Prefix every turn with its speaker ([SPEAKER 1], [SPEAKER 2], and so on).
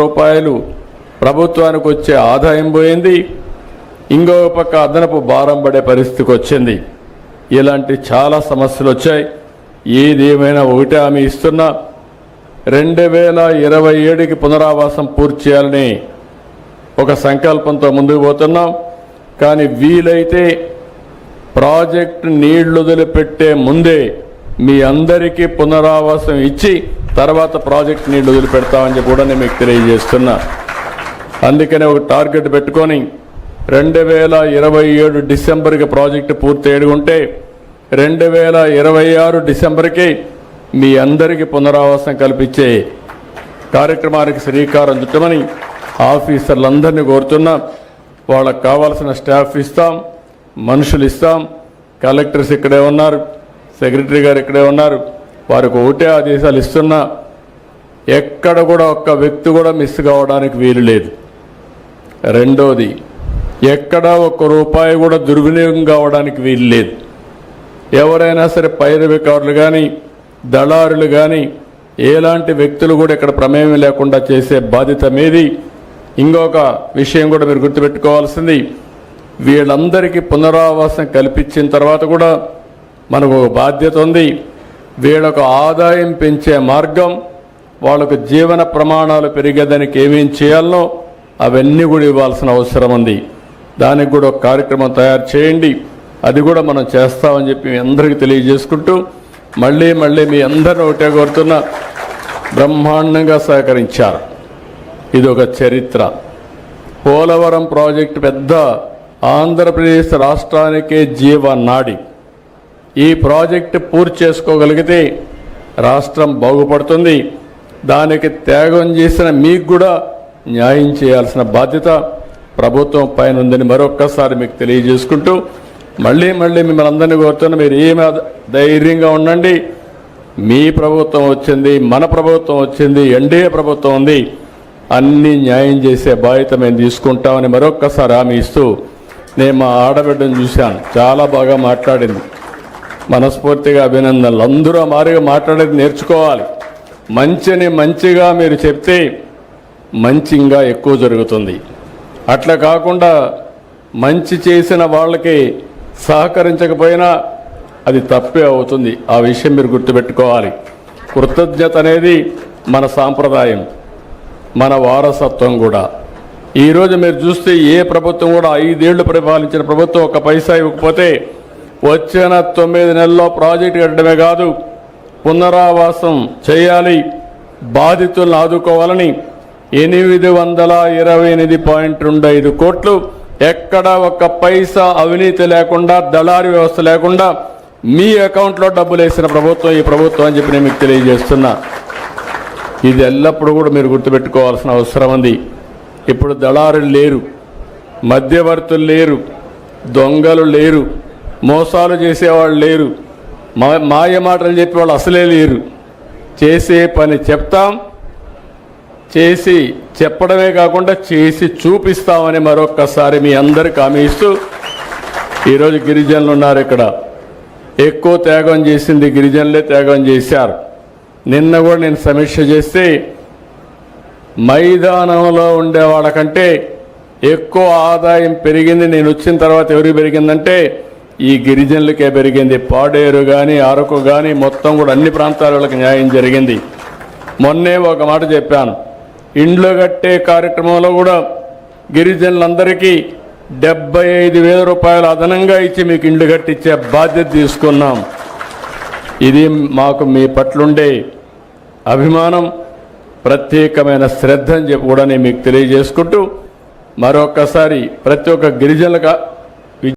[SPEAKER 1] రూపాయలు ప్రభుత్వానికి వచ్చే ఆదాయం పోయింది. ఇంకో పక్క అదనపు భారం పడే పరిస్థితికి వచ్చింది. ఇలాంటి చాలా సమస్యలు వచ్చాయి. ఏదేమైనా ఒకటే హామీ ఇస్తున్నా. రెండు వేల ఇరవై ఏడుకి పునరావాసం పూర్తి చేయాలని ఒక సంకల్పంతో ముందుకు పోతున్నాం. కానీ వీలైతే ప్రాజెక్టు నీళ్ళు వదిలిపెట్టే ముందే మీ అందరికీ పునరావాసం ఇచ్చి తర్వాత ప్రాజెక్ట్ నీళ్ళు వదిలిపెడతామని చెప్పి కూడా నేను మీకు తెలియజేస్తున్నా. అందుకనే ఒక టార్గెట్ పెట్టుకొని రెండు వేల ఇరవై ఏడు డిసెంబర్కి ప్రాజెక్టు పూర్తి ఉంటే రెండు వేల ఇరవై ఆరు డిసెంబర్కి మీ అందరికీ పునరావాసం కల్పించే కార్యక్రమానికి శ్రీకారం చుట్టమని ఆఫీసర్లందరినీ కోరుతున్నా. వాళ్ళకు కావాల్సిన స్టాఫ్ ఇస్తాం మనుషులు ఇస్తాం. కలెక్టర్స్ ఇక్కడే ఉన్నారు సెక్రటరీ గారు ఇక్కడే ఉన్నారు. వారికి ఒకటే ఆదేశాలు ఇస్తున్నా ఎక్కడ కూడా ఒక్క వ్యక్తి కూడా మిస్ కావడానికి వీలు లేదు. రెండోది ఎక్కడా ఒక్క రూపాయి కూడా దుర్వినియోగం కావడానికి వీలు లేదు. ఎవరైనా సరే పైరవికారులు కానీ దళారులు కానీ ఎలాంటి వ్యక్తులు కూడా ఇక్కడ ప్రమేయం లేకుండా చేసే బాధ్యత మీది. ఇంకొక విషయం కూడా మీరు గుర్తుపెట్టుకోవాల్సింది వీళ్ళందరికీ పునరావాసం కల్పించిన తర్వాత కూడా మనకు ఒక బాధ్యత ఉంది. వీళ్ళకు ఆదాయం పెంచే మార్గం వాళ్ళకు జీవన ప్రమాణాలు పెరిగేదానికి ఏమేం చేయాలనో అవన్నీ కూడా ఇవ్వాల్సిన అవసరం ఉంది. దానికి కూడా ఒక కార్యక్రమం తయారు చేయండి. అది కూడా మనం చేస్తామని చెప్పి మీ అందరికీ తెలియజేసుకుంటూ మళ్ళీ మళ్ళీ మీ అందరిని ఒకటే కోరుతున్నా బ్రహ్మాండంగా సహకరించారు. ఇది ఒక చరిత్ర. పోలవరం ప్రాజెక్టు పెద్ద ఆంధ్రప్రదేశ్ రాష్ట్రానికే జీవనాడి. ఈ ప్రాజెక్టు పూర్తి చేసుకోగలిగితే రాష్ట్రం బాగుపడుతుంది. దానికి త్యాగం చేసిన మీకు కూడా న్యాయం చేయాల్సిన బాధ్యత ప్రభుత్వం పైన ఉందని మరొక్కసారి మీకు తెలియజేసుకుంటూ మళ్ళీ మళ్ళీ మిమ్మల్ని అందరినీ కోరుతున్నా మీరు ఏమి ధైర్యంగా ఉండండి. మీ ప్రభుత్వం వచ్చింది మన ప్రభుత్వం వచ్చింది ఎన్డీఏ ప్రభుత్వం ఉంది. అన్ని న్యాయం చేసే బాధ్యత మేము తీసుకుంటామని మరొక్కసారి హామీ ఇస్తూ నేను మా ఆడబిడ్డను చూశాను. చాలా బాగా మాట్లాడింది. మనస్ఫూర్తిగా అభినందనలు. అందరూ మారిగా మాట్లాడేది నేర్చుకోవాలి. మంచిని మంచిగా మీరు చెప్తే మంచి ఇంకా ఎక్కువ జరుగుతుంది. అట్లా కాకుండా మంచి చేసిన వాళ్ళకి సహకరించకపోయినా అది తప్పే అవుతుంది. ఆ విషయం మీరు గుర్తుపెట్టుకోవాలి. కృతజ్ఞత అనేది మన సాంప్రదాయం మన వారసత్వం కూడా. ఈరోజు మీరు చూస్తే ఏ ప్రభుత్వం కూడా ఐదేళ్ళు పరిపాలించిన ప్రభుత్వం ఒక పైసా ఇవ్వకపోతే వచ్చిన తొమ్మిది నెలల్లో ప్రాజెక్టు కట్టడమే కాదు పునరావాసం చేయాలి బాధితులను ఆదుకోవాలని ఎనిమిది వందల ఇరవై ఎనిమిది పాయింట్ రెండు ఐదు కోట్లు ఎక్కడ ఒక పైసా అవినీతి లేకుండా దళారీ వ్యవస్థ లేకుండా మీ అకౌంట్లో డబ్బులు వేసిన ప్రభుత్వం ఈ ప్రభుత్వం అని చెప్పి నేను మీకు తెలియజేస్తున్నా. ఇది ఎల్లప్పుడూ కూడా మీరు గుర్తుపెట్టుకోవాల్సిన అవసరం ఉంది. ఇప్పుడు దళారులు లేరు మధ్యవర్తులు లేరు దొంగలు లేరు మోసాలు చేసేవాళ్ళు లేరు. మా మాయ మాటలు చెప్పేవాళ్ళు అసలే లేరు. చేసే పని చెప్తాం. చేసి చెప్పడమే కాకుండా చేసి చూపిస్తామని మరొక్కసారి మీ అందరికి హామీ ఇస్తూ ఈరోజు గిరిజనులు ఉన్నారు ఇక్కడ. ఎక్కువ త్యాగం చేసింది గిరిజనులే త్యాగం చేశారు. నిన్న కూడా నేను సమీక్ష చేస్తే మైదానంలో ఉండే వాళ్ళకంటే ఎక్కువ ఆదాయం పెరిగింది. నేను వచ్చిన తర్వాత ఎవరికి పెరిగిందంటే ఈ గిరిజనులకే పెరిగింది. పాడేరు కానీ అరకు కానీ మొత్తం కూడా అన్ని ప్రాంతాల వాళ్ళకి న్యాయం జరిగింది. మొన్నే ఒక మాట చెప్పాను. ఇండ్లు కట్టే కార్యక్రమంలో కూడా గిరిజనులందరికీ డెబ్బై ఐదు వేల రూపాయలు అదనంగా ఇచ్చి మీకు ఇండ్లు కట్టించే బాధ్యత తీసుకున్నాం. ఇది మాకు మీ పట్లుండే అభిమానం ప్రత్యేకమైన శ్రద్ధ అని చెప్పి కూడా నేను మీకు తెలియజేసుకుంటూ మరొకసారి ప్రతి ఒక్క గిరిజనులకు